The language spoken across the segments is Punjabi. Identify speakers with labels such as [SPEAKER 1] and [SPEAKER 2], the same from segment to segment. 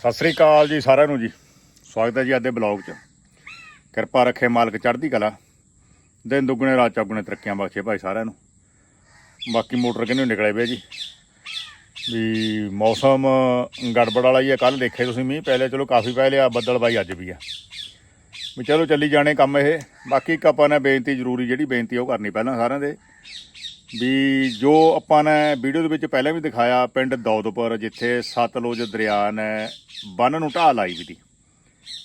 [SPEAKER 1] ਸਤਿ ਸ੍ਰੀ ਅਕਾਲ ਜੀ ਸਾਰਿਆਂ ਨੂੰ ਜੀ। ਸਵਾਗਤ ਹੈ ਜੀ ਅੱਜ ਦੇ ਬਲੌਗ 'ਚ। ਕਿਰਪਾ ਰੱਖੇ ਮਾਲਕ ਚੜ੍ਹਦੀ ਕਲਾ। ਦਿਨ ਦੁੱਗਣੇ, ਰਾਤ ਚੌਗੁਣੇ ਤਰੱਕੀਆਂ ਬਖਸ਼ੇ ਭਾਈ ਸਾਰਿਆਂ ਨੂੰ। ਬਾਕੀ ਮੋਟਰ ਕਿੰਨੇ ਨਿਕਲੇ ਪਏ ਜੀ। ਵੀ ਮੌਸਮ ਗੜਬੜ ਵਾਲਾ ਹੀ ਹੈ। ਕੱਲ ਦੇਖੇ ਤੁਸੀਂ ਮੀਂਹ ਪਹਿਲੇ ਚਲੋ ਕਾਫੀ ਪਹਿਲੇ ਆ ਬੱਦਲ ਬਾਈ ਅੱਜ ਵੀ ਆ। ਵੀ ਚਲੋ ਚੱਲੀ ਜਾਣੇ ਕੰਮ ਇਹ। ਬਾਕੀ ਇੱਕ ਆਪਾਂ ਨੇ ਬੇਨਤੀ ਜ਼ਰੂਰੀ ਜਿਹੜੀ ਬੇਨਤੀ ਉਹ ਕਰਨੀ ਪਹਿਲਾਂ ਸਾਰਿਆਂ ਦੇ। ਵੀ ਜੋ ਆਪਾਂ ਨੇ ਵੀਡੀਓ ਦੇ ਵਿੱਚ ਪਹਿਲਾਂ ਵੀ ਦਿਖਾਇਆ, ਪਿੰਡ ਦੌਦਪੁਰ, ਜਿੱਥੇ ਸਤਲੁਜ ਦਰਿਆ ਨੇ ਬੰਨ ਨੂੰ ਢਾਹ ਲਾਈ ਵੀ ਤੀ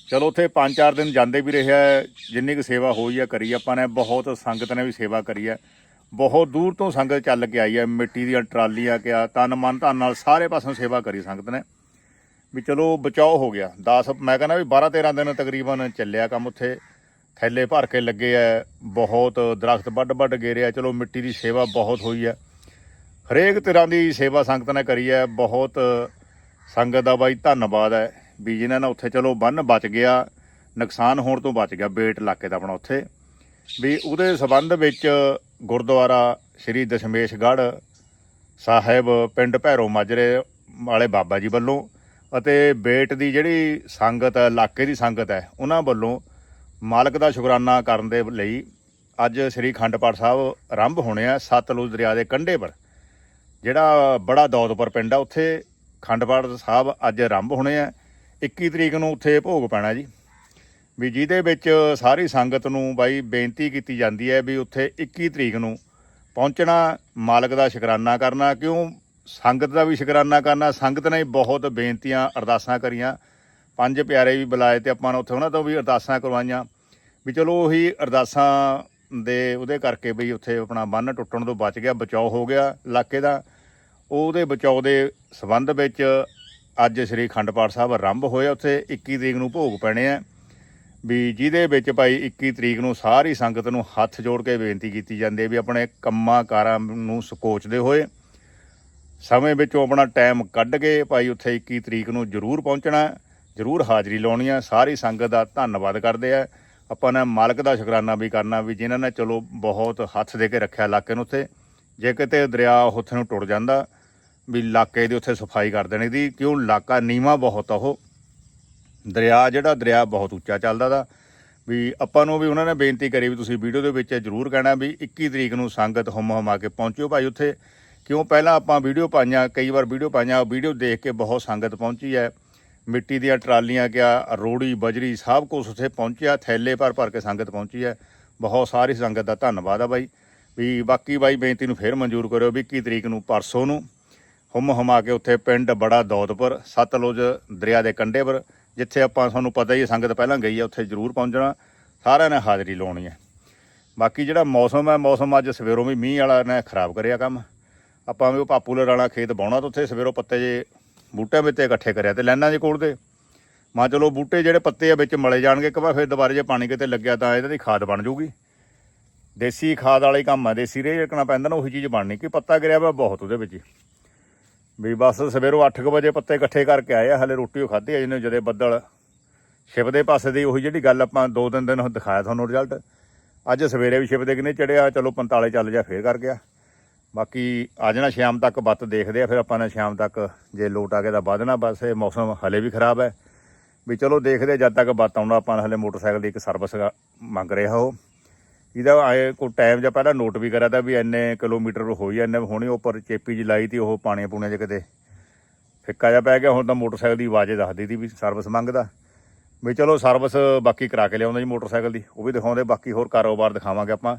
[SPEAKER 1] ਚਲੋ ਉੱਥੇ 5-4 ਦਿਨ ਜਾਂਦੇ ਵੀ ਰਿਹਾ ਜਿੰਨੀ ਕੁ ਸੇਵਾ ਹੋਈ ਆ, ਕਰੀ ਆਪਾਂ ਨੇ, ਬਹੁਤ ਸੰਗਤ ਨੇ ਵੀ ਸੇਵਾ ਕਰੀ ਆ। ਬਹੁਤ ਦੂਰ ਤੋਂ ਸੰਗਤ ਚੱਲ ਕੇ ਆਈ ਹੈ ਮਿੱਟੀ ਦੀਆਂ ਟਰਾਲੀਆਂ ਕਿਆ, ਤਨ ਮਨ ਧਨ ਨਾਲ ਸਾਰੇ ਪਾਸੋਂ ਸੇਵਾ ਕਰੀ ਸੰਗਤ ਨੇ। ਵੀ ਚਲੋ ਬਚਾਓ ਹੋ ਗਿਆ। 10 ਮੈਂ ਕਹਿੰਦਾ ਵੀ 12 13 ਦਿਨ ਤਕਰੀਬਨ ਚੱਲਿਆ ਕੰਮ ਉੱਥੇ। ਥੈਲੇ ਭਰ ਕੇ ਲੱਗੇ ਆ, ਬਹੁਤ ਦਰਖਤ ਵੱਡ ਵੱਡ ਗੇਰਿਆ ਚਲੋ ਮਿੱਟੀ ਦੀ ਸੇਵਾ ਬਹੁਤ ਹੋਈ ਹੈ ਹਰੇਕ ਤਰ੍ਹਾਂ ਦੀ ਸੇਵਾ ਸੰਗਤ ਨੇ ਕਰੀ ਹੈ ਬਹੁਤ ਸੰਗਤ ਦਾ ਬਾਈ ਧੰਨਵਾਦ ਹੈ ਵੀ ਜਿਨ੍ਹਾਂ ਨਾਲ ਉੱਥੇ ਚਲੋ ਬੰਨ ਬਚ ਗਿਆ, ਨੁਕਸਾਨ ਹੋਣ ਤੋਂ ਬਚ ਗਿਆ ਬੇਟ ਇਲਾਕੇ ਦਾ ਆਪਣਾ ਉੱਥੇ। ਵੀ ਉਹਦੇ ਸਬੰਧ ਵਿੱਚ ਗੁਰਦੁਆਰਾ ਸ੍ਰੀ ਦਸ਼ਮੇਸ਼ਗੜ੍ਹ ਸਾਹਿਬ ਪਿੰਡ ਭੈਰੋ ਮਾਜਰੇ ਵਾਲੇ ਬਾਬਾ ਜੀ ਵੱਲੋਂ ਅਤੇ ਬੇਟ ਦੀ ਜਿਹੜੀ ਸੰਗਤ ਹੈ, ਇਲਾਕੇ ਦੀ ਸੰਗਤ ਹੈ, ਉਹਨਾਂ ਵੱਲੋਂ ਮਾਲਕ ਦਾ ਸ਼ੁਕਰਾਨਾ ਕਰਨ ਦੇ ਲਈ ਅੱਜ ਸ੍ਰੀ ਖੰਡ ਪਾਠ ਸਾਹਿਬ ਆਰੰਭ ਹੋਣੇ ਆ ਸਤਲੁਜ ਦਰਿਆ ਦੇ ਕੰਢੇ ਪਰ, ਜਿਹੜਾ ਬੜਾ ਦੌਦਪੁਰ ਪਿੰਡ ਆ, ਉੱਥੇ ਖੰਡ ਪਾਠ ਸਾਹਿਬ ਅੱਜ ਆਰੰਭ ਹੋਣੇ ਆ। 21 ਤਰੀਕ ਨੂੰ ਉੱਥੇ ਭੋਗ ਪੈਣਾ ਜੀ। ਵੀ ਜਿਹਦੇ ਵਿੱਚ ਸਾਰੀ ਸੰਗਤ ਨੂੰ ਬਾਈ ਬੇਨਤੀ ਕੀਤੀ ਜਾਂਦੀ ਹੈ ਵੀ ਉੱਥੇ 21 ਤਰੀਕ ਨੂੰ ਪਹੁੰਚਣਾ, ਮਾਲਕ ਦਾ ਸ਼ੁਕਰਾਨਾ ਕਰਨਾ, ਕਿਉਂ ਸੰਗਤ ਦਾ ਵੀ ਸ਼ੁਕਰਾਨਾ ਕਰਨਾ। ਸੰਗਤ ਨੇ ਬਹੁਤ ਬੇਨਤੀਆਂ, ਅਰਦਾਸਾਂ ਕਰੀਆਂ। ਪੰਜ ਪਿਆਰੇ ਵੀ ਬੁਲਾਏ ਤੇ ਆਪਾਂ ਨੇ ਉੱਥੇ ਉਹਨਾਂ ਤੋਂ ਵੀ ਅਰਦਾਸਾਂ ਕਰਵਾਈਆਂ। ਵੀ ਚਲੋ ਉਹੀ ਅਰਦਾਸਾਂ ਦੇ ਉਹਦੇ ਕਰਕੇ ਵੀ ਉੱਥੇ ਆਪਣਾ ਬੰਨ ਟੁੱਟਣ ਤੋਂ ਬਚ ਗਿਆ ਬਚਾਓ ਹੋ ਗਿਆ ਇਲਾਕੇ ਦਾ। ਉਹਦੇ ਬਚਾਓ ਦੇ ਸਬੰਧ ਵਿੱਚ ਅੱਜ ਸ੍ਰੀ ਖੰਡ ਪਾਠ ਸਾਹਿਬ ਆਰੰਭ ਹੋਇਆ। ਉੱਥੇ 21 ਤਰੀਕ ਨੂੰ ਭੋਗ ਪੈਣੇ ਆ। ਵੀ ਜਿਹਦੇ ਵਿੱਚ ਭਾਈ 21 ਤਰੀਕ ਨੂੰ ਸਾਰੀ ਸੰਗਤ ਨੂੰ ਹੱਥ ਜੋੜ ਕੇ ਬੇਨਤੀ ਕੀਤੀ ਜਾਂਦੀ ਹੈ ਵੀ ਆਪਣੇ ਕੰਮਾਂ ਕਾਰਾਂ ਨੂੰ ਸਕੋਚਦੇ ਹੋਏ ਸਮੇਂ ਵਿੱਚੋਂ ਆਪਣਾ ਟਾਈਮ ਕੱਢ ਕੇ ਭਾਈ ਉੱਥੇ 21 ਤਰੀਕ ਨੂੰ ਜ਼ਰੂਰ ਪਹੁੰਚਣਾ, ਜ਼ਰੂਰ ਹਾਜ਼ਰੀ ਲਾਉਣੀ ਆ। ਸਾਰੀ ਸੰਗਤ ਦਾ ਧੰਨਵਾਦ ਕਰਦੇ ਆ। ਆਪਾਂ ਨੇ ਮਾਲਕ ਦਾ ਸ਼ੁਕਰਾਨਾ ਵੀ ਕਰਨਾ ਵੀ ਜਿਨ੍ਹਾਂ ਨੇ ਚਲੋ ਬਹੁਤ ਹੱਥ ਦੇ ਕੇ ਰੱਖਿਆ ਇਲਾਕੇ ਨੂੰ ਉੱਥੇ। ਜੇ ਕਿਤੇ ਦਰਿਆ ਉੱਥੇ ਨੂੰ ਟੁੱਟ ਜਾਂਦਾ ਵੀ ਇਲਾਕੇ ਦੀ ਉੱਥੇ ਸਫ਼ਾਈ ਕਰ ਦੇਣੀ। ਦੀ ਕਿਉਂ ਇਲਾਕਾ ਨੀਵਾ ਬਹੁਤ ਆ ਉਹ। ਦਰਿਆ, ਜਿਹੜਾ ਦਰਿਆ ਬਹੁਤ ਉੱਚਾ ਚੱਲਦਾ ਦਾ। ਵੀ ਆਪਾਂ ਨੂੰ ਵੀ ਉਹਨਾਂ ਨੇ ਬੇਨਤੀ ਕਰੀ ਵੀ ਤੁਸੀਂ ਵੀਡੀਓ ਦੇ ਵਿੱਚ ਜ਼ਰੂਰ ਕਹਿਣਾ ਵੀ 21 ਤਰੀਕ ਨੂੰ ਸੰਗਤ ਹੁਮ ਹੁਮਾ ਕੇ ਪਹੁੰਚਿਓ ਭਾਈ ਉੱਥੇ। ਕਿਉਂ ਪਹਿਲਾਂ ਆਪਾਂ ਵੀਡੀਓ ਪਾਈਆਂ, ਕਈ ਵਾਰ ਵੀਡੀਓ ਪਾਈਆਂ ਵੀਡੀਓ ਦੇਖ ਕੇ ਬਹੁਤ ਸੰਗਤ ਪਹੁੰਚੀ ਹੈ। ਮਿੱਟੀ ਦੀਆਂ ਟਰਾਲੀਆਂ ਕਿਆ, ਰੋੜੀ, ਬਜਰੀ, ਸਭ ਕੁਝ ਉੱਥੇ ਪਹੁੰਚਿਆ, ਥੈਲੇ ਭਰ ਭਰ ਕੇ ਸੰਗਤ ਪਹੁੰਚੀ ਹੈ। ਬਹੁਤ ਸਾਰੀ ਸੰਗਤ ਦਾ ਧੰਨਵਾਦ ਆ ਬਾਈ ਵੀ ਬਾਕੀ ਬਾਈ ਬੇਨਤੀ ਨੂੰ ਫੇਰ ਮਨਜ਼ੂਰ ਕਰਿਓ ਵੀ 21 ਤਰੀਕ ਨੂੰ ਪਰਸੋਂ ਨੂੰ ਹੁਮ ਹੁਮਾ ਕੇ ਉੱਥੇ ਪਿੰਡ ਬੜਾ ਦੌਦਪੁਰ ਸਤਲੁਜ ਦਰਿਆ ਦੇ ਕੰਢੇ ਪਰ, ਜਿੱਥੇ ਆਪਾਂ ਤੁਹਾਨੂੰ ਪਤਾ ਹੀ ਹੈ, ਸੰਗਤ ਪਹਿਲਾਂ ਗਈ ਹੈ, ਉੱਥੇ ਜ਼ਰੂਰ ਪਹੁੰਚਣਾ। ਸਾਰਿਆਂ ਨੇ ਹਾਜ਼ਰੀ ਲਾਉਣੀ ਹੈ। ਬਾਕੀ ਜਿਹੜਾ ਮੌਸਮ ਹੈ, ਮੌਸਮ ਅੱਜ ਸਵੇਰੋਂ ਵੀ ਮੀਂਹ ਵਾਲਾ ਨੇ ਖਰਾਬ ਕਰਿਆ ਕੰਮ। ਆਪਾਂ ਵੀ ਉਹ ਪਾਪੂਲਰ ਵਾਲਾ ਖੇਤ ਬਾਉਣਾ ਤਾਂ ਉੱਥੇ ਸਵੇਰੋਂ ਪੱਤੇ ਜੇ ਬੂਟਿਆਂ ਵਿੱਚ ਇਕੱਠੇ ਕਰਿਆ ਤੇ ਲੈਣਾ ਜੇ ਕੋਲ ਦੇ ਮਾ ਚਲੋ ਬੂਟੇ ਜਿਹੜੇ ਪੱਤੇ ਆ ਵਿੱਚ ਮਲੇ ਜਾਣਗੇ, ਇੱਕ ਵਾਰ ਫਿਰ ਦੁਬਾਰੇ ਜੇ ਪਾਣੀ ਕਿਤੇ ਲੱਗਿਆ ਤਾਂ ਇਹਦੇ ਦੀ ਖਾਦ ਬਣ ਜੂਗੀ। ਦੇਸੀ ਖਾਦ ਵਾਲੇ ਕੰਮ ਆ, ਦੇਸੀ ਰੇਹ ਰੱਖਣਾ ਪੈਂਦਾ ਨਾ, ਉਹੀ ਚੀਜ਼ ਬਣਨੀ, ਕਿ ਪੱਤਾ ਗਿਰਿਆ ਵਾ ਬਹੁਤ ਉਹਦੇ ਵਿੱਚ ਵੀ ਬਸ ਸਵੇਰੋਂ 8:00 ਵਜੇ ਪੱਤੇ ਇਕੱਠੇ ਕਰਕੇ ਆਏ ਆ, ਹਲੇ ਰੋਟੀ ਉਹ ਖਾਧੀ ਆ ਜਿਹਨੇ ਜਦੇ ਬੱਦਲ। ਸ਼ਿਵ ਦੇ ਪਾਸੇ ਦੀ ਉਹੀ ਜਿਹੜੀ ਗੱਲ ਆਪਾਂ ਦੋ ਤਿੰਨ ਦਿਨ ਦਿਖਾਇਆ ਤੁਹਾਨੂੰ ਰਿਜ਼ਲਟ ਅੱਜ ਸਵੇਰੇ ਵੀ ਸ਼ਿਵ ਦੇ ਕਿਨੇ ਚੜਿਆ ਚਲੋ 45 ਚੱਲ ਜਾ, ਫੇਰ ਕਰ ਗਿਆ। ਬਾਕੀ ਆ ਜਾਣਾ ਸ਼ਾਮ ਤੱਕ ਬੱਤ ਦੇਖਦੇ ਆ, ਫਿਰ ਆਪਾਂ ਨੇ ਸ਼ਾਮ ਤੱਕ ਜੇ ਲੋਟ ਆ ਗਿਆ ਤਾਂ ਵਧਣਾ ਬਸ ਇਹ ਮੌਸਮ ਹਲੇ ਵੀ ਖਰਾਬ ਹੈ। ਵੀ ਚਲੋ ਦੇਖਦੇ ਜਦ ਤੱਕ ਬੱਤ ਆਉਣਾ ਆਪਾਂ ਹਲੇ ਮੋਟਰਸਾਈਕਲ ਦੀ ਇੱਕ ਸਰਵਿਸ ਮੰਗ ਰਿਹਾ ਉਹ। ਇਹਦਾ ਆਏ ਕੋਈ ਟਾਈਮ ਜਾਂ ਪਹਿਲਾਂ ਨੋਟ ਵੀ ਕਰਿਆ ਤਾਂ ਵੀ ਇੰਨੇ ਕਿਲੋਮੀਟਰ ਹੋਈ ਐ ਇੰਨੇ, ਹੋਣੀ ਉੱਪਰ ਚੇਪੀ ਜੀ ਲਾਈ ਤੀ, ਉਹ ਪਾਣੀਆਂ ਪੂਣੀਆਂ 'ਚ ਕਿਤੇ ਫਿੱਕਾ ਜਿਹਾ ਪੈ ਗਿਆ, ਹੁਣ ਤਾਂ ਮੋਟਰਸਾਈਕਲ ਦੀ ਆਵਾਜ਼ ਦੱਸਦੀ ਤੀ ਵੀ ਸਰਵਿਸ ਮੰਗਦਾ। ਵੀ ਚਲੋ ਸਰਵਿਸ ਬਾਕੀ ਕਰਾ ਕੇ ਲਿਆਉਂਦਾ ਜੀ ਮੋਟਰਸਾਈਕਲ ਦੀ, ਉਹ ਵੀ ਦਿਖਾਉਂਦੇ, ਬਾਕੀ ਹੋਰ ਕਾਰੋਬਾਰ ਦਿਖਾਵਾਂਗੇ ਆਪਾਂ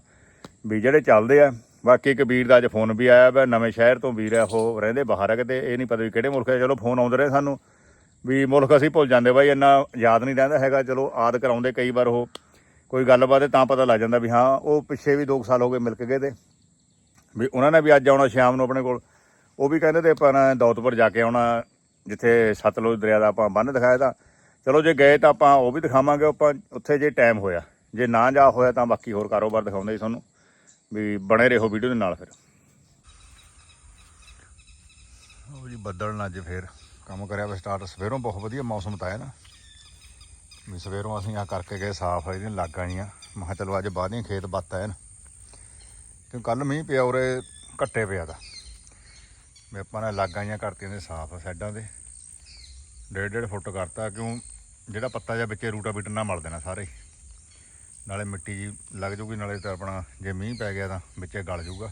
[SPEAKER 1] ਵੀ ਜਿਹੜੇ ਚੱਲਦੇ ਆ। ਬਾਕੀ ਇੱਕ ਵੀਰ ਦਾ ਅੱਜ ਫੋਨ ਵੀ ਆਇਆ ਵਾ, ਨਵੇਂ ਸ਼ਹਿਰ ਤੋਂ ਵੀਰ ਆ, ਉਹ ਰਹਿੰਦੇ ਬਾਹਰ ਆ ਕਿਤੇ, ਇਹ ਨਹੀਂ ਪਤਾ ਵੀ ਕਿਹੜੇ ਮੁਲਕ ਹੈ ਚਲੋ ਫੋਨ ਆਉਂਦੇ ਰਹੇ ਸਾਨੂੰ। ਵੀ ਮੁਲਕ ਅਸੀਂ ਭੁੱਲ ਜਾਂਦੇ ਬਾਈ, ਇੰਨਾ ਯਾਦ ਨਹੀਂ ਰਹਿੰਦਾ ਹੈਗਾ, ਚਲੋ ਆਦ ਕਰਾਉਂਦੇ ਕਈ ਵਾਰ ਉਹ ਕੋਈ ਗੱਲਬਾਤ ਹੈ ਤਾਂ ਪਤਾ ਲੱਗ ਜਾਂਦਾ ਵੀ ਹਾਂ, ਉਹ ਪਿੱਛੇ ਵੀ 2 ਸਾਲ ਹੋ ਗਏ ਮਿਲ ਕੇ ਗਏ ਤੇ। ਵੀ ਉਹਨਾਂ ਨੇ ਵੀ ਅੱਜ ਆਉਣਾ ਸ਼ਾਮ ਨੂੰ ਆਪਣੇ ਕੋਲ। ਉਹ ਵੀ ਕਹਿੰਦੇ ਤੇ ਆਪਾਂ ਨੇ ਦੌਤਪੁਰ ਜਾ ਕੇ ਆਉਣਾ, ਜਿੱਥੇ ਸਤਲੁਜ ਦਰਿਆ ਦਾ ਆਪਾਂ ਬੰਨ ਦਿਖਾਇਆ ਤਾਂ। ਚਲੋ ਜੇ ਗਏ ਤਾਂ ਆਪਾਂ ਉਹ ਵੀ ਦਿਖਾਵਾਂਗੇ, ਆਪਾਂ ਉੱਥੇ ਜੇ ਟਾਈਮ ਹੋਇਆ। ਜੇ ਨਾ ਜਾ ਹੋਇਆ ਤਾਂ ਬਾਕੀ ਹੋਰ ਕਾਰੋਬਾਰ ਦਿਖਾਉਂਦੇ ਜੀ ਤੁਹਾਨੂੰ। ਵੀ ਬਣੇ ਰਹੋ ਵੀਡੀਓ ਦੇ ਨਾਲ ਫਿਰ। ਉਹ ਜੀ, ਬੱਦਲ ਨਾਲ ਅੱਜ ਫੇਰ ਕੰਮ ਕਰਿਆ, ਵਾ ਸਟਾਰਟ ਸਵੇਰੋਂ ਬਹੁਤ ਵਧੀਆ ਮੌਸਮ ਤਾਂ ਹੈ ਨਾ। ਵੀ ਸਵੇਰੋਂ ਅਸੀਂ ਆ ਕਰਕੇ ਗਏ, ਸਾਫ਼ ਇਹਦੀਆਂ ਲਾਗਾਂ ਜੀਆਂ ਮੈਂ ਚਲੋ ਅੱਜ ਬਾਹਦੀਆਂ ਖੇਤ ਬੱਤ ਨਾ ਕਿਉਂ ਕੱਲ ਮੀਂਹ ਪਿਆ ਉਰੇ, ਘੱਟੇ ਪਿਆ ਦਾ ਵੀ ਆਪਾਂ ਨੇ ਲਾਗਾਂ ਜੀਆਂ ਕਰਤੀਆਂ ਨੇ ਸਾਫ਼ ਸਾਈਡਾਂ ਦੇ ਡੇਢ ਡੇਢ ਫੁੱਟ ਕਰਤਾ, ਕਿਉਂ ਜਿਹੜਾ ਪੱਤਾ ਜਾਂ ਵਿੱਚੇ ਰੂਟਾ ਬੀਟਰ ਨਾਲ ਮਲ ਦੇਣਾ ਸਾਰੇ। ਨਾਲੇ ਮਿੱਟੀ ਜੀ ਲੱਗ ਜੂਗੀ, ਨਾਲੇ ਤਾਂ ਆਪਣਾ ਜੇ ਮੀਂਹ ਪੈ ਗਿਆ ਤਾਂ ਵਿੱਚੇ ਗਲ ਜੂਗਾ।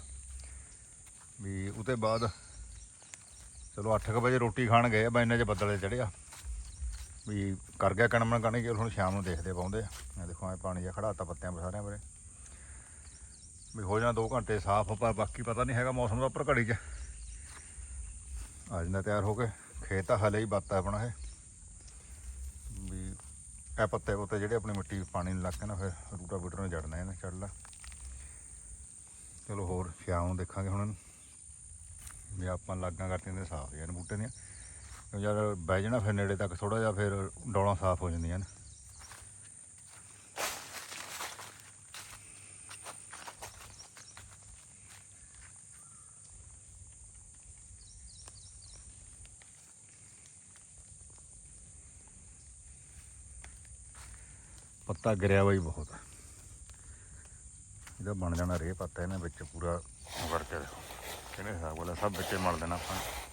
[SPEAKER 1] ਵੀ ਉਹਦੇ ਬਾਅਦ ਚਲੋ 8:00 ਵਜੇ ਰੋਟੀ ਖਾਣ ਗਏ ਆ, ਬਾ ਇੰਨੇ ਚ ਬੱਦਲੇ ਚੜਿਆ ਵੀ ਕਰ ਗਿਆ ਕਣਮਣ ਕਣੀ ਕਿ ਹੁਣ ਸ਼ਾਮ ਨੂੰ ਦੇਖਦੇ ਪਾਉਂਦੇ ਆ। ਇਹ ਦੇਖੋ ਐ ਪਾਣੀ ਜਿਹਾ ਖੜਾਤਾ ਪੱਤਿਆਂ 'ਤੇ ਸਾਰਿਆਂ ਬਾਰੇ ਵੀ ਹੋ ਜਾਣਾ 2 ਘੰਟੇ ਸਾਫ਼ ਪਰ ਬਾਕੀ ਪਤਾ ਨਹੀਂ ਹੈਗਾ ਮੌਸਮ ਦਾ ਉੱਪਰ ਘੜੀ 'ਚ। ਆ ਜਾਂਦਾ ਤਿਆਰ ਹੋ ਕੇ ਖੇਤ ਤਾਂ ਹਲੇ ਹੀ ਬੱਤਾ ਆਪਣਾ ਇਹ। ਵੀ ਇਹ ਪੱਤੇ ਪੁੱਤੇ ਜਿਹੜੇ ਆਪਣੀ ਮਿੱਟੀ ਪਾਣੀ ਨੂੰ ਲੱਗ ਕੇ ਨਾ, ਫਿਰ ਰੂਟਾ ਬੂਟਰ ਨੂੰ ਜੜਨਾ ਇਹਨੇ ਚੜਲਾ ਚਲੋ ਹੋਰ ਸ਼ਾਮ ਨੂੰ ਦੇਖਾਂਗੇ ਹੁਣ ਵੀ ਆਪਾਂ ਲਾਗਾਂ ਕਰਤੀਆਂ ਨੇ ਸਾਫ਼, ਯਾਰ ਬੂਟੇ ਦੀਆਂ। ਯਾਰ ਬਹਿ ਜਾਣਾ ਫਿਰ ਨੇੜੇ ਤੱਕ ਥੋੜਾ ਜਿਹਾ ਫਿਰ ਡੌਲਾਂ ਸਾਫ਼ ਹੋ ਜਾਂਦੀਆਂ ਨੇ। ਪੱਤਾ ਗਿਰਿਆ ਹੋਇਆ ਹੀ ਬਹੁਤ। ਇਹਦਾ ਬਣ ਜਾਣਾ ਰੇ ਪੱਤਾ, ਇਹਨਾਂ ਵਿੱਚ ਪੂਰਾ ਉਹ ਕਰਕੇ ਦੇਖੋ ਕਿਹਨੇ ਹਿਸਾਬ ਵਾਲਾ? ਸਭ ਵਿੱਚੇ ਮਲ ਦੇਣਾ ਆਪਾਂ।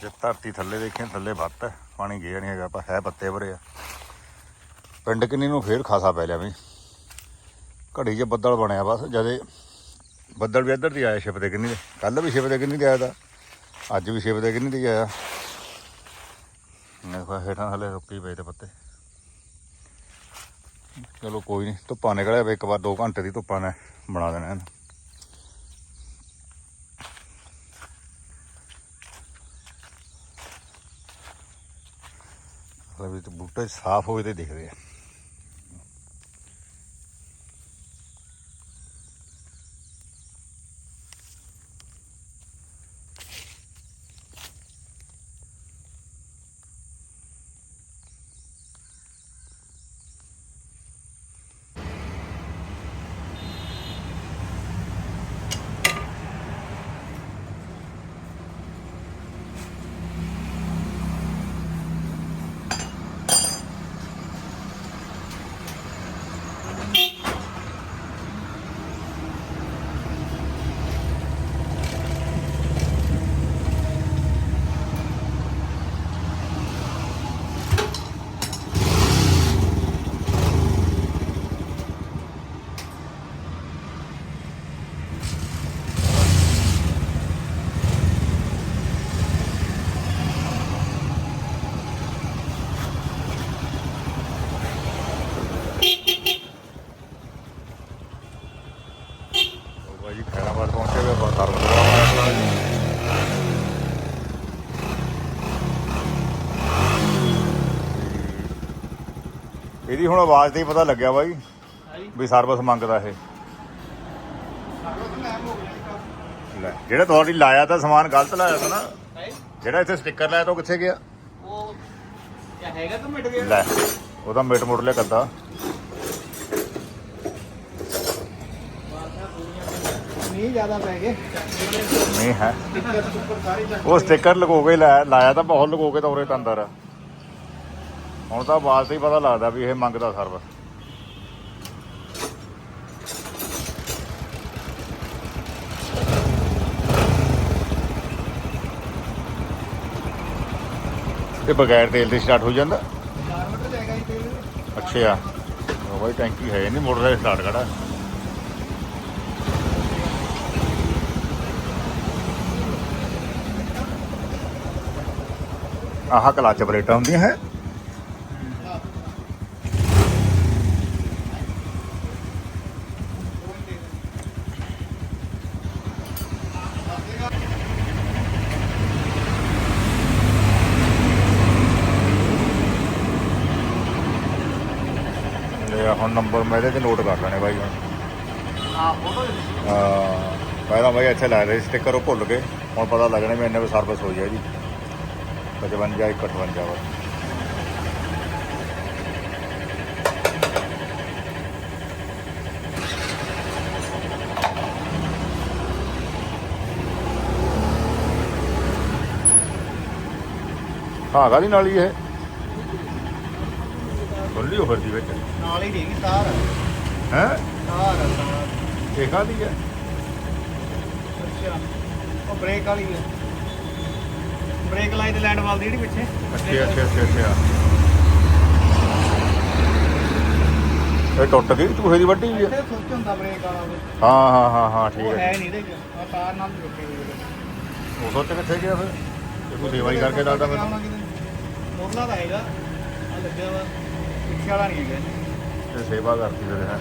[SPEAKER 1] ਜੇ ਧਰਤੀ ਥੱਲੇ ਦੇਖੀਏ, ਥੱਲੇ ਵੱਤ ਹੈ, ਪਾਣੀ ਗਿਆ ਨਹੀਂ ਹੈਗਾ, ਆਪਾਂ ਹੈ ਪੱਤੇ ਭਰੇ ਆ। ਪਿੰਡ ਕਿੰਨੀ ਨੂੰ ਫੇਰ ਖਾਸਾ ਪੈ ਲਿਆ ਵੀ। ਘੜੀ 'ਚ ਬੱਦਲ ਬਣਿਆ ਬਸ, ਜਦੇ ਬੱਦਲ ਵੀ ਇੱਧਰ ਦੀ ਆਇਆ ਸ਼ਿਪ ਦੇ ਕਿੰਨੀ ਦੇ। ਕੱਲ ਵੀ ਸ਼ਿਪ ਦੇ ਕਿੰਨੀ ਦੇ ਆਇਆ ਤਾਂ, ਅੱਜ ਵੀ ਸ਼ਿਪ ਦੇ ਕਿੰਨੀ ਦੇ ਆਇਆ। ਮੈਂ ਹੇਠਾਂ ਹਲੇ ਰੁੱਕੀ ਪਏ ਤੇ ਪੱਤੇ। ਚਲੋ ਕੋਈ ਨਹੀਂ ਧੁੱਪਾਂ ਨਿਕਲਿਆ ਇੱਕ ਵਾਰ 2 ਘੰਟੇ ਦੀ ਧੁੱਪਾਂ ਨੇ ਬਣਾ ਦੇਣਾ ਇਹਨੂੰ। ਤੇ ਬੂਟੇ ਸਾਫ਼ ਹੋਏ ਤੇ ਦਿਖਦੇ ਆ। ਖੈਰਾਬਾਦ ਪਹੁੰਚੇ ਦਰਵਾਜ਼ਾ ਇਹਦੀ ਹੁਣ ਆਵਾਜ਼ ਤੇ ਹੀ ਪਤਾ ਲੱਗਿਆ ਬਾਈ ਵੀ ਸਰਵਿਸ ਮੰਗਦਾ ਇਹ। ਲੈ ਜਿਹੜਾ ਤੁਹਾਡੀ ਲਾਇਆ ਤਾਂ ਸਮਾਨ ਗਲਤ ਲਾਇਆ ਤਾਂ ਨਾ। ਜਿਹੜਾ ਇੱਥੇ ਸਟicker ਲਾਇਆ ਤਾਂ ਉਹ ਕਿੱਥੇ ਗਿਆ?
[SPEAKER 2] ਉਹ ਹੈਗਾ ਤਾਂ ਮਿਟ ਗਿਆ।
[SPEAKER 1] ਲੈ ਉਹਦਾ ਮਿਟ ਮੁੜ ਲਿਆ ਕੱਦਾ
[SPEAKER 2] ਨਹੀਂ ਜ਼ਿਆਦਾ ਪੈ ਗਏ।
[SPEAKER 1] ਨਹੀਂ ਹੈ।
[SPEAKER 2] ਸਾਰੇ
[SPEAKER 1] ਉਹ ਸਟicker ਲਗੋ ਕੇ ਲਾਇਆ ਲਾਇਆ ਤਾਂ ਬਹੁਤ ਲਗੋ ਕੇ ਤਾਂ ਉਰੇ ਤਾਂ ਅੰਦਰ। ਆ। ਹੁਣ ਤਾਂ ਤੇ ਹੀ ਪਤਾ ਲੱਗਦਾ ਵੀ ਇਹ ਮੰਗਦਾ ਸਰਵਿਸ ਤੇ ਬਗੈਰ ਤੇਲ ਦੇ ਸਟਾਰਟ ਹੋ ਜਾਂਦਾ?
[SPEAKER 2] 4 ਮਿੰਟ ਜਾਏਗਾ ਇਹ ਤੇਲ।
[SPEAKER 1] ਅੱਛਾ। ਉਹ ਬਾਈ ਟੈਂਕੀ ਹੈ ਨਹੀਂ ਮੋਟਰ ਦਾ ਸਟਾਰਟ ਕਰਾ ਆਹ ਕਲਚ ਬਰੇਟਾਂ ਹੁੰਦੀਆਂ ਹੈ। ਹੁਣ ਨੰਬਰ ਮੈਂ ਇਹਦੇ ਤੇ ਨੋਟ ਕਰ ਲੈਣੇ ਬਾਈ। ਹੁਣ
[SPEAKER 2] ਹਾਂ ਫੋਟੋ
[SPEAKER 1] ਹਾਂ ਪਹਿਲਾਂ ਬਾਈ ਇੱਥੇ ਲਾ ਰਹੇ ਸਟicker ਉਹ ਭੁੱਲ ਗਏ। ਹੁਣ ਪਤਾ ਲੱਗਣਾ ਵੀ ਇੰਨੇ ਵੀ ਸਰਵਿਸ ਹੋ ਜਾਏ ਜੀ। 55 158 ਵਾ ਹਾਂ ਗਾਲੀ ਨਾਲ ਹੀ ਇਹ ਖੁੱਲੀ ਹੋ ਫਿਰਦੀ ਵਿੱਚ।
[SPEAKER 2] ਨਾਲ ਹੀ ਦੇਗੀ ਤਾਰ
[SPEAKER 1] ਹੈ?
[SPEAKER 2] ਤਾਰ ਤਾਰ।
[SPEAKER 1] ਇਹ ਕਾਹਦੀ ਹੈ
[SPEAKER 2] ਅੱਛਾ ਉਹ ਬ੍ਰੇਕ ਵਾਲੀ ਹੈ ਬ੍ਰੇਕ ਲਾਈਟ ਲੈਂਡ ਵਾਲ ਦੀ ਜਿਹੜੀ ਪਿੱਛੇ।
[SPEAKER 1] ਅੱਛਾ ਅੱਛਾ ਅੱਛਾ ਅੱਛਾ। ਇਹ ਟੁੱਟ ਗਈ? ਚੂਹੇ ਦੀ ਵੱਡੀ ਵੀ ਆ?
[SPEAKER 2] ਇੱਥੇ ਸੁੱਚ ਹੁੰਦਾ ਬ੍ਰੇਕ ਵਾਲਾ ਉਹ।
[SPEAKER 1] ਹਾਂ ਹਾਂ ਹਾਂ ਹਾਂ ਠੀਕ
[SPEAKER 2] ਉਹ
[SPEAKER 1] ਹੈ।
[SPEAKER 2] ਹੈ ਨਹੀਂ ਦੇ ਆ ਤਾਰ ਨਾਲ ਰੁਕੇ ਹੋਏ
[SPEAKER 1] ਉਹ ਸੋਚ ਕਿੱਥੇ ਗਿਆ ਫਿਰ? ਇਹ ਕੋਈ ਸੇਵਾ ਹੀ ਕਰਕੇ ਲੱਗਦਾ ਮੈਨੂੰ।
[SPEAKER 2] ਮੋਰਲਾ ਦਾ ਹੈਗਾ। ਆ ਲੱਗਿਆ ਵਾ। ਪਿੱਛੇ ਵਾਲਾ ਨਹੀਂ ਹੈਗਾ।
[SPEAKER 1] ਤੇ ਸੇਵਾ ਕਰਦੀ ਫਿਰ ਹੈ।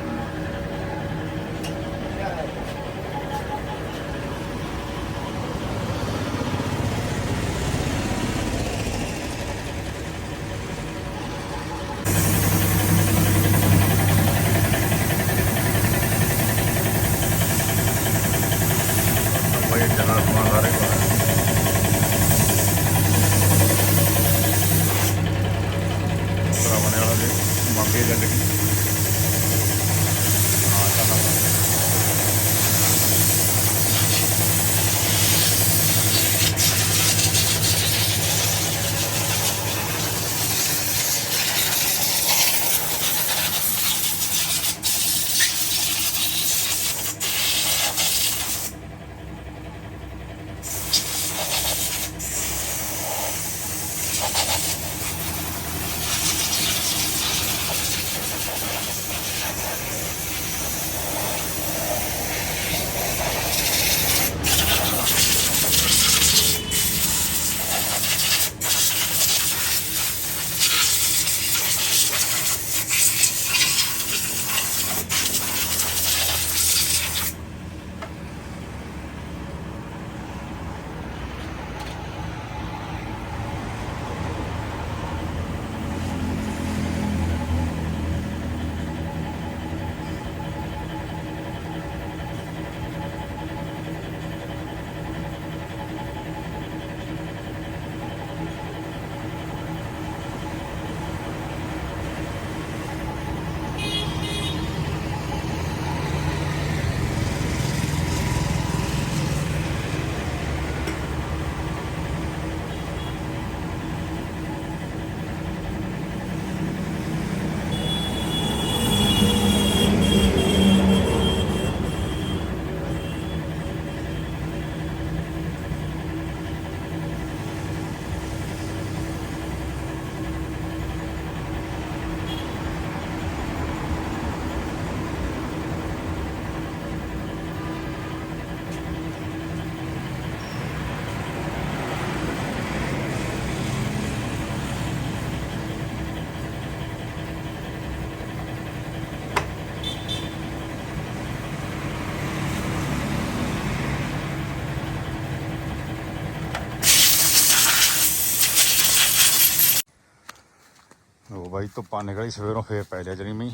[SPEAKER 1] ਉਹ ਬਾਈ ਧੁੱਪਾਂ ਨਿਕਲੀ, ਸਵੇਰੋਂ ਫੇਰ ਪੈ ਲਿਆ ਜਣੀ ਮੀਂਹ।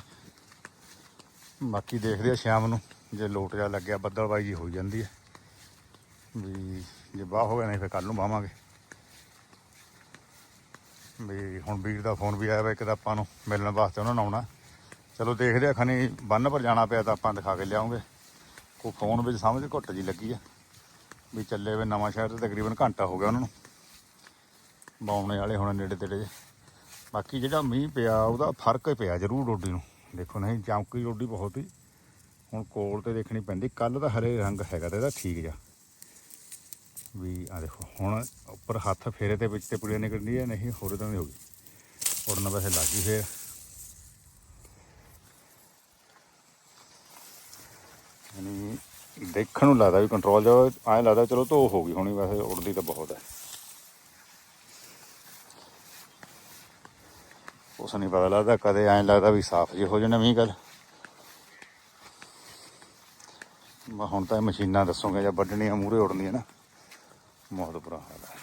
[SPEAKER 1] ਬਾਕੀ ਦੇਖਦੇ ਆ ਸ਼ਾਮ ਨੂੰ, ਜੇ ਲੋਟ ਜਾ ਲੱਗਿਆ ਬੱਦਲਬਾਈ ਜੀ ਹੋ ਜਾਂਦੀ ਹੈ ਵੀ ਜੇ ਬਾਹ ਹੋ ਗਿਆ ਨਹੀਂ, ਫਿਰ ਕੱਲ ਨੂੰ ਬਾਵਾਂਗੇ। ਵੀ ਹੁਣ ਵੀਰ ਦਾ ਫੋਨ ਵੀ ਆਇਆ ਵਾ, ਇੱਕ ਤਾਂ ਆਪਾਂ ਨੂੰ ਮਿਲਣ ਵਾਸਤੇ ਉਹਨਾਂ ਨੂੰ ਆਉਣਾ। ਚਲੋ ਦੇਖਦੇ ਆ ਖਣੀ ਬੰਨ ਪਰ ਜਾਣਾ ਪਿਆ ਤਾਂ ਆਪਾਂ ਦਿਖਾ ਕੇ ਲਿਆਉਂਗੇ। ਕੋਈ ਫੋਨ ਵਿੱਚ ਸਮਝ ਘੁੱਟ ਜੀ ਲੱਗੀ ਆ। ਵੀ ਚੱਲੇ ਵੇ ਨਵਾਂ ਸ਼ਹਿਰ ਤੇ ਤਕਰੀਬਨ ਘੰਟਾ ਹੋ ਗਿਆ ਉਹਨਾਂ ਨੂੰ। ਬਾਉਣੇ ਵਾਲੇ ਹੁਣ ਨੇੜੇ ਤੇੜੇ ਜੇ। ਬਾਕੀ ਜਿਹੜਾ ਮੀਂਹ ਪਿਆ, ਉਹਦਾ ਫ਼ਰਕ ਹੀ ਪਿਆ ਜ਼ਰੂਰ ਰੋਡੀ ਨੂੰ। ਦੇਖੋ ਨਹੀਂ, ਚਮਕੀ ਰੋਡੀ ਬਹੁਤ ਹੀ। ਹੁਣ ਕੋਲ ਤੇ ਦੇਖਣੀ ਪੈਂਦੀ ਕੱਲ ਦਾ ਹਰੇ ਰੰਗ ਹੈਗਾ ਤੇ ਇਹਦਾ ਠੀਕ ਜਾ ਵੀ ਆ ਦੇਖੋ, ਹੁਣ ਉੱਪਰ ਹੱਥ ਫੇਰੇ ਤੇ ਵਿੱਚ ਤੇ ਪੁੜੀਆਂ ਨਿਕਲਦੀ ਹੈ ਨਹੀਂ, ਹੋਰ ਤਾਂ ਨਹੀਂ ਹੋ ਗਈ। ਉੜਨ ਵੈਸੇ ਲੱਗੀ ਫੇਰ। ਯਾਨੀ ਦੇਖਣ ਨੂੰ ਲੱਗਦਾ ਵੀ ਕੰਟਰੋਲ ਜਾ ਐਂ ਲੱਗਦਾ ਚਲੋ ਧੋ ਹੋ ਗਈ, ਹੋਣੀ ਵੈਸੇ ਉੜਦੀ ਤਾਂ ਬਹੁਤ ਹੈ। ਉਸ ਨਹੀਂ ਪਤਾ ਲੱਗਦਾ, ਕਦੇ ਐਂ ਲੱਗਦਾ ਵੀ ਸਾਫ਼ ਜੇ ਹੋ ਜਾਣਾ ਮੀਂਹ ਗੱਲ ਮੈਂ ਹੁਣ ਤਾਂ ਇਹ ਮਸ਼ੀਨਾਂ ਦੱਸੋਗੇ ਜਾਂ ਵੱਢਣੀਆਂ ਮੂਰੇ ਉੜਨੀਆਂ ਨਾ, ਬਹੁਤ ਬੁਰਾ ਹਾਲ ਹੈ।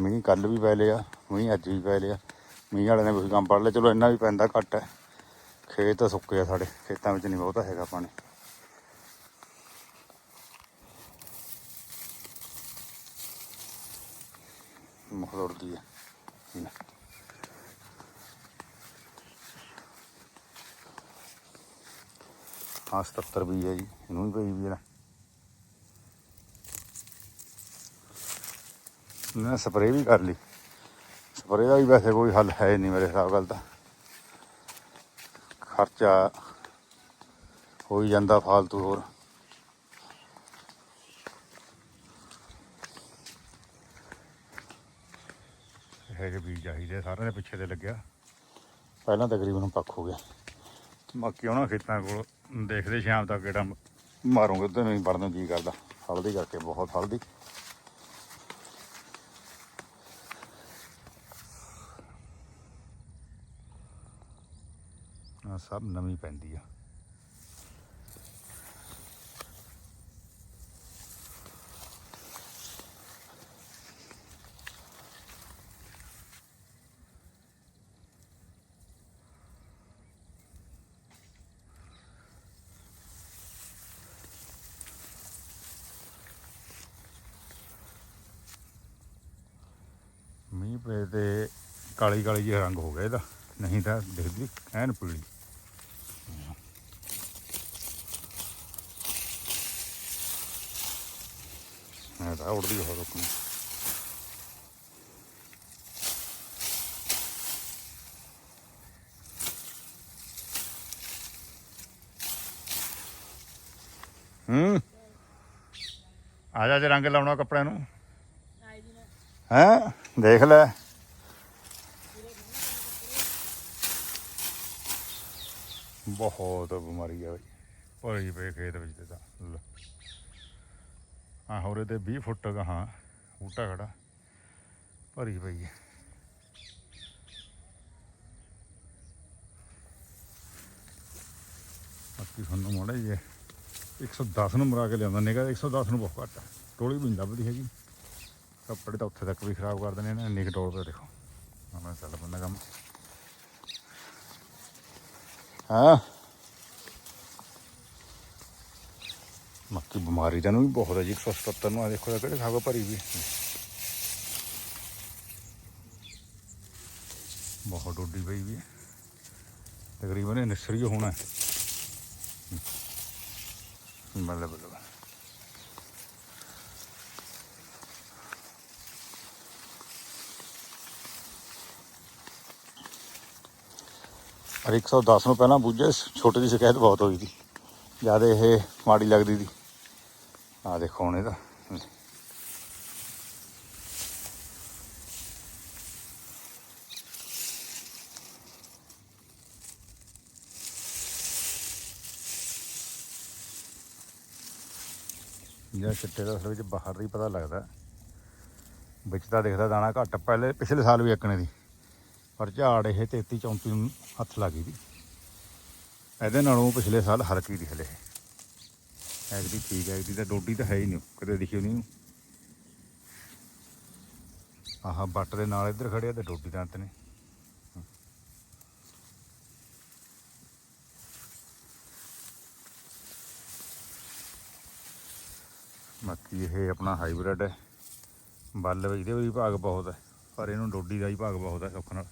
[SPEAKER 1] ਮੀਂਹ ਕੱਲ ਵੀ ਪੈ ਲਿਆ, ਮੀਂਹ ਅੱਜ ਵੀ ਪੈ ਲਿਆ। ਮੀਂਹ ਵਾਲੇ ਨੇ ਵੀ ਕੰਮ ਪੜ ਲਿਆ। ਚਲੋ ਇੰਨਾ ਵੀ ਪੈਂਦਾ ਘੱਟ ਹੈ। ਖੇਤ ਤਾਂ ਸੁੱਕੇ ਆ ਸਾਡੇ, ਖੇਤਾਂ ਵਿੱਚ ਨਹੀਂ ਬਹੁਤਾ ਹੈਗਾ ਪਾਣੀ। ਮੁਖ ਹੈ ਲੈ। ਹਾਂ। 77 ਵੀ ਹੈ ਜੀ, ਇਹਨੂੰ ਵੀ ਪਈ ਵੀ ਹੈ ਨਾ। ਸਪਰੇਅ ਵੀ ਕਰ ਲਈ। ਸਪਰੇਅ ਦਾ ਵੀ ਵੈਸੇ ਕੋਈ ਹੱਲ ਹੈ ਨਹੀਂ ਮੇਰੇ ਹਿਸਾਬ ਨਾਲ ਤਾਂ। ਖਰਚਾ ਹੋ ਹੀ ਜਾਂਦਾ ਫਾਲਤੂ ਹੋਰ। ਇਹ ਜਿਹੇ ਬੀਜ ਚਾਹੀਦੇ ਸਾਰਿਆਂ ਦੇ ਪਿੱਛੇ ਤੇ ਲੱਗਿਆ। ਪਹਿਲਾਂ ਤਕਰੀਬਨ ਪੱਕ ਹੋ ਗਿਆ। ਬਾਕੀ ਉਹਨਾਂ ਖੇਤਾਂ ਕੋਲ ਦੇਖਦੇ ਸ਼ਾਮ ਤੱਕ ਕਿਹੜਾ ਮਾਰੂਗੇ ਉਧਰ ਨਹੀਂ ਵੜਨ ਜੀ ਕਰਦਾ। ਹਲਦੀ ਕਰਕੇ ਬਹੁਤ ਹਲਦੀ। ਸਭ ਨਵੀਂ ਪੈਂਦੀ ਆ। ਮੀਂਹ ਪਏ ਤੇ ਕਾਲੀ ਕਾਲੀ ਜਿਹਾ ਰੰਗ ਹੋ ਗਿਆ ਇਹਦਾ। ਨਹੀਂ ਤਾਂ ਦੇਖਦੀ, ਐਨ ਪੀਲੀ। ਇਹ ਤਾਂ ਉੜਦੀ ਹੋ ਹੂੰ। ਆ ਜਾ ਜੇ ਰੰਗ ਲਾਉਣਾ ਕੱਪੜਿਆਂ ਨੂੰ। ਹੈਂ? ਦੇਖ ਲੈ। ਬਹੁਤ ਬਿਮਾਰੀ ਆ ਬਈ। ਭਰੀ ਪਏ ਖੇਤ ਵਿੱਚ ਤੇ ਤਾਂ ਲੈ। ਆਹ ਹੋਰੇ ਤੇ 20 ਫੁੱਟ ਹਾਂ, ਬੂਟਾ ਖੜਾ। ਭਰੀ ਪਈ ਹੈ। ਬਾਕੀ ਤੁਹਾਨੂੰ ਮਾੜਾ ਜੀ 110 ਨੂੰ ਮਰਾ ਕੇ ਲਿਆਉਂਦਾ, ਨਿਕਾ 110 ਨੂੰ ਬਹੁਤ ਘੱਟ ਟੋਲੀ ਵੀ ਨਹੀਂ ਲੱਭਦੀ ਹੈਗੀ। ਕੱਪੜੇ ਤਾਂ ਉੱਥੇ ਤੱਕ ਵੀ ਖਰਾਬ ਕਰ ਦਿੰਦੇ ਨੇ ਇੰਨੀ ਕੁ ਟੋਲ ਤੇ ਦੇਖੋ। ਮੈਂ ਚੱਲ ਬੰਦਾ ਕੰਮ। ਹਾਂ। ਬਾਕੀ ਬਿਮਾਰੀ ਤਾਂ ਨੂੰ ਵੀ ਬਹੁਤ ਹੈ ਜੀ 177 ਨੂੰ ਆ ਦੇਖੋ ਇਹ ਕਿਹੜੇ ਖਾਗਾ ਭਰੀ ਵੀ। ਬਹੁਤ ਡੋਡੀ ਪਈ ਵੀ ਤਕਰੀਬਨ ਇਹ ਨਿਸਰੀ ਓ ਹੋਣਾ ਹੈ। ਮਤਲਬ ਮਤਲਬ। ਪਰ 110 ਨੂੰ ਪਹਿਲਾਂ ਬੁੱਝੇ, ਛੋਟੇ ਦੀ ਸ਼ਿਕਾਇਤ ਬਹੁਤ ਹੋਈ ਸੀ। ਜਦ ਇਹ ਮਾੜੀ ਲੱਗਦੀ ਸੀ ਆ ਦੇਖੋ ਹੁਣ ਇਹਦਾ। ਜਿਹੜਾ ਚਿੱਟੇ ਦਾ ਅਸਲ ਵਿੱਚ ਬਾਹਰ ਹੀ ਪਤਾ ਲੱਗਦਾ। ਵਿੱਚ ਤਾਂ ਦਿਖਦਾ ਦਾਣਾ ਘੱਟ। ਪਹਿਲੇ ਪਿਛਲੇ ਸਾਲ ਵੀ ਇੱਕਣੇ ਦੀ। ਪਰ ਝਾੜ ਇਹ 33 34 ਨੂੰ ਹੱਥ ਲੱਗ ਗਈ ਦੀ। ਇਹਦੇ ਨਾਲੋਂ ਪਿਛਲੇ ਸਾਲ ਹਲਕੀ ਦੀ ਹਲੇ ਐਗਦੀ ਠੀਕ ਹੈ ਐਗਦੀ ਤਾਂ ਡੋਡੀ ਤਾਂ ਹੈ ਹੀ ਨਹੀਂ ਕਦੇ ਦਿਖੀ ਨਹੀਂ। ਆਹ ਬੱਟ ਦੇ ਨਾਲ ਇੱਧਰ ਖੜਿਆ ਤੇ ਡੋਡੀ ਦੰਤ ਨੇ। ਬਾਕੀ ਇਹ ਆਪਣਾ ਹਾਈਬ੍ਰਿਡ ਹੈ। ਬੱਲ ਵਿੱਚ ਇਹਦੇ ਵੀ ਭਾਗ ਬਹੁਤ ਹੈ, ਪਰ ਇਹਨੂੰ ਡੋਡੀ ਦਾ ਹੀ ਭਾਗ ਬਹੁਤ ਹੈ, ਸੁੱਖ ਨਾਲ।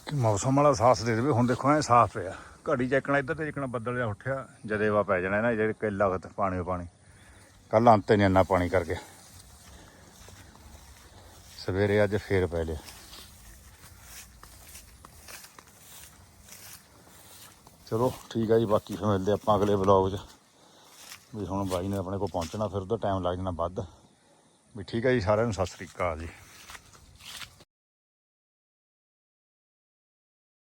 [SPEAKER 1] ਬਾਕੀ ਮੌਸਮ ਵਾਲਾ ਸਾਥ ਦੇ ਦੇਵੇ। ਹੁਣ ਦੇਖੋ, ਐ ਸਾਫ਼ ਪਿਆ। ਘੜੀ ਚੱਕਣਾ ਇੱਧਰ ਤੇ ਚੱਕਣਾ ਬੱਦਲ ਜਿਹਾ ਉੱਠਿਆ। ਜਦੇਵਾ ਪੈ ਜਾਣਾ ਨਾ, ਜਿਹੜੇ ਕਿੱਲਾ ਵਕਤ ਪਾਣੀ ਪਾਣੀ। ਕੱਲ ਅੰਤੇ ਨੇ ਇੰਨਾ ਪਾਣੀ ਕਰਕੇ ਸਵੇਰੇ ਅੱਜ ਫੇਰ ਪੈ ਲਿਆ। ਚਲੋ, ਠੀਕ ਆ ਜੀ, ਬਾਕੀ ਫਿਰ ਮਿਲਦੇ ਆਪਾਂ ਅਗਲੇ ਵਲੌਗ 'ਚ। ਵੀ ਹੁਣ ਬਾਈ ਨੇ ਆਪਣੇ ਕੋਲ ਪਹੁੰਚਣਾ, ਫਿਰ ਉਹਦਾ ਟਾਈਮ ਲੱਗ ਜਾਣਾ ਵੱਧ। ਵੀ ਠੀਕ ਆ ਜੀ, ਸਾਰਿਆਂ ਨੂੰ ਸਤਿ ਸ੍ਰੀ ਅਕਾਲ ਜੀ।